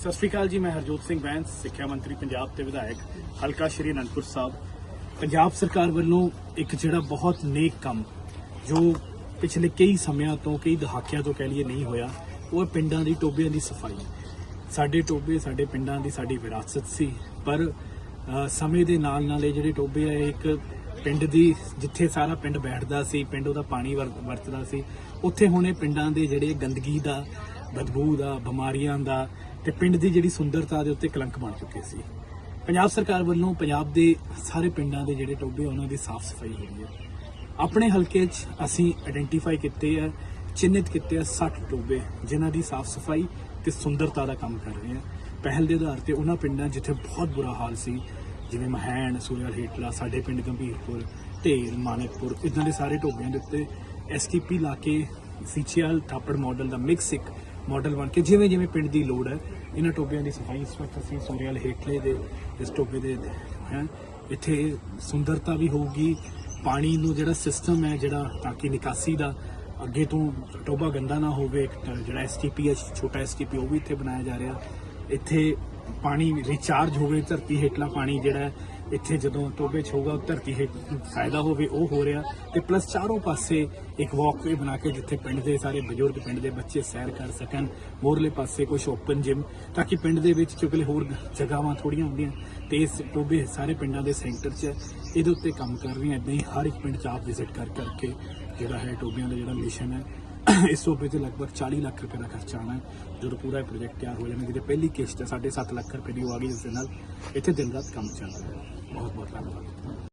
ਸਤਿ ਸ਼੍ਰੀ ਅਕਾਲ ਜੀ, ਮੈਂ ਹਰਜੋਤ ਸਿੰਘ ਬੈਂਸ, ਸਿੱਖਿਆ ਮੰਤਰੀ, ਪੰਜਾਬ ਤੇ ਵਿਧਾਇਕ, ਹਲਕਾ ਸ਼੍ਰੀ ਅਨੰਦਪੁਰ ਸਾਹਿਬ। ਪੰਜਾਬ ਸਰਕਾਰ ਵੱਲੋਂ ਇੱਕ ਜਿਹੜਾ ਬਹੁਤ ਨੇਕ ਕੰਮ, ਜੋ ਪਿਛਲੇ ਕਈ ਸਮਿਆਂ ਤੋਂ, ਕਈ ਦਹਾਕਿਆਂ ਤੋਂ ਕਹਿ ਲਈਏ ਨਹੀਂ ਹੋਇਆ, ਉਹ ਹੈ ਪਿੰਡਾਂ ਦੀ ਟੋਬਿਆਂ ਦੀ ਸਫ਼ਾਈ। ਸਾਡੇ ਟੋਬੇ ਸਾਡੇ ਪਿੰਡਾਂ ਦੀ ਸਾਡੀ ਵਿਰਾਸਤ ਸੀ, ਪਰ ਸਮੇਂ ਦੇ ਨਾਲ ਨਾਲ ਇਹ ਜਿਹੜੇ ਟੋਬੇ ਆ ਇੱਕ ਪਿੰਡ ਦੀ, ਜਿੱਥੇ ਸਾਰਾ ਪਿੰਡ ਬੈਠਦਾ ਸੀ, ਪਿੰਡ ਉਹਦਾ ਪਾਣੀ ਵਰ- ਵਰਤਦਾ ਸੀ, ਉੱਥੇ ਹੁਣ ਇਹ ਪਿੰਡਾਂ ਦੇ ਜਿਹੜੇ ਗੰਦਗੀ ਦਾ, ਬਦਬੂ ਦਾ, ਬਿਮਾਰੀਆਂ ਦਾ ਤੇ ਪਿੰਡ ਦੀ ਜਿਹੜੀ ਸੁੰਦਰਤਾ ਦੇ ਉੱਤੇ ਕਲੰਕ ਬਣ ਚੁੱਕੇ ਸੀ। ਪੰਜਾਬ ਸਰਕਾਰ ਵੱਲੋਂ ਪੰਜਾਬ ਦੇ ਸਾਰੇ ਪਿੰਡਾਂ ਦੇ ਜਿਹੜੇ ਟੋਬੇ ਉਹਨਾਂ ਦੀ ਸਾਫ਼ ਸਫ਼ਾਈ ਹੋਈ ਹੈ ਆਪਣੇ ਹਲਕੇ 'ਚ ਅਸੀਂ ਆਇਡੈਂਟੀਫਾਈ ਕੀਤੇ ਆ ਚਿੰਨਿਤ ਕੀਤੇ ਆ 60 ਟੋਬੇ ਜਿਨ੍ਹਾਂ ਦੀ ਸਾਫ਼ ਸਫ਼ਾਈ ਤੇ ਸੁੰਦਰਤਾ ਦਾ ਕੰਮ ਕਰ ਰਹੇ ਆ। ਪਹਿਲ ਦੇ ਆਧਾਰ ਤੇ ਉਹਨਾਂ ਪਿੰਡਾਂ ਜਿੱਥੇ ਬਹੁਤ ਬੁਰਾ ਹਾਲ ਸੀ, ਜਿਵੇਂ ਮਹੈਣ ਸੂਰਿਆਲ ਹੇਟਲਾ ਸਾਡੇ ਪਿੰਡ ਗੰਭੀਰਪੁਰ, ਢੇਰ, ਮਾਨਕਪੁਰ, ਇਦਾਂ ਦੇ ਸਾਰੇ ਟੋਬਿਆਂ ਦੇ ਉੱਤੇ ਐਸਟੀਪੀ ਲਾ ਕੇ ਸੀਚੀਐਲ ਥਾਪੜ ਮਾਡਲ ਦਾ ਮਿਕਸ ਇੱਕ ਮਾਡਲ ਬਣ ਕੇ, ਜਿਵੇਂ ਜਿਵੇਂ ਪਿੰਡ ਦੀ ਲੋੜ ਹੈ, ਇਹਨਾਂ ਟੋਬਿਆਂ ਦੀ ਸਫ਼ਾਈ, ਇਸ ਵਕਤ ਅਸੀਂ ਸੂਰਿਆਲ ਹੇਠਲੇ ਦੇ, ਇਸ ਟੋਬੇ ਦੇ, ਹੈ, ਇੱਥੇ ਸੁੰਦਰਤਾ ਵੀ ਹੋਊਗੀ, ਪਾਣੀ ਨੂੰ ਜਿਹੜਾ ਸਿਸਟਮ ਹੈ, ਜਿਹੜਾ ਤਾਂ ਕਿ ਨਿਕਾਸੀ ਦਾ, ਅੱਗੇ ਤੋਂ ਟੋਬਾ ਗੰਦਾ ਨਾ ਹੋਵੇ, ਇੱਕ ਤਾਂ ਜਿਹੜਾ ਐਸਟੀਪੀ ਹੈ, ਛੋਟਾ ਐਸਟੀਪੀ ਉਹ ਵੀ ਇੱਥੇ ਬਣਾਇਆ ਜਾ ਰਿਹਾ। ਇੱਥੇ ਪਾਣੀ ਰੀਚਾਰਜ ਹੋਵੇ, ਧਰਤੀ ਹੇਠਲਾ ਪਾਣੀ ਜਿਹੜਾ ਇੱਥੇ ਜਦੋਂ ਟੋਬੇ 'ਚ ਹੋਊਗਾ ਧਰਤੀ ਹੇਠ ਫਾਇਦਾ ਹੋਵੇ, ਉਹ ਹੋ ਰਿਹਾ। ਤੇ ਪਲੱਸ ਚਾਰੋਂ ਪਾਸੇ ਇੱਕ ਵਾਕਵੇ ਬਣਾ ਕੇ ਜਿੱਥੇ ਪਿੰਡ ਦੇ ਸਾਰੇ ਬਜ਼ੁਰਗ, ਪਿੰਡ ਦੇ ਬੱਚੇ ਸੈਰ ਕਰ ਸਕਣ, ਮੋਰਲੇ ਪਾਸੇ ਕੁਝ ਓਪਨ ਜਿਮ ਤਾਂ ਕਿ ਪਿੰਡ ਦੇ ਵਿੱਚ ਚੁਗਲੇ ਹੋਰ ਜਗ੍ਹਾਵਾਂ ਥੋੜੀਆਂ ਹੁੰਦੀਆਂ, ਤੇ ਇਸ ਟੋਬੇ ਸਾਰੇ ਪਿੰਡਾਂ ਦੇ ਸੈਂਟਰ 'ਚ ਇਹਦੇ ਉੱਤੇ ਕੰਮ ਕਰ ਰਹੀਆਂ। ਇਦਾਂ ਹੀ ਹਰ ਇੱਕ ਪਿੰਡ 'ਚ ਆਪ ਵਿਜ਼ਿਟ ਕਰ ਕਰਕੇ ਜਿਹੜਾ ਹੈ ਟੋਬਿਆਂ ਦਾ ਜਿਹੜਾ ਮਿਸ਼ਨ ਹੈ ਇਸ ਟੋਬੇ ਤੇ ਲਗਭਗ 40 ਲੱਖ ਰੁਪਏ ਦਾ ਖਰਚਾ ਆਣਾ ਜਦੋਂ ਪੂਰਾ ਇਹ ਪ੍ਰੋਜੈਕਟ ਤਿਆਰ ਹੋ ਜਾਣਾ ਜਿਹਦੇ ਪਹਿਲੀ ਕਿਸ਼ਤ ਹੈ 7.5 ਲੱਖ ਰੁਪਏ ਦੀ ਉਹ ਆ ਗਈ ਉਸ ਦੇ ਨਾਲ ਇੱਥੇ ਦਿਨ ਰਾਤ ਕੰਮ ਚੱਲ ਰਿਹਾ ਬਹੁਤ ਬਹੁਤ ਧੰਨਵਾਦ।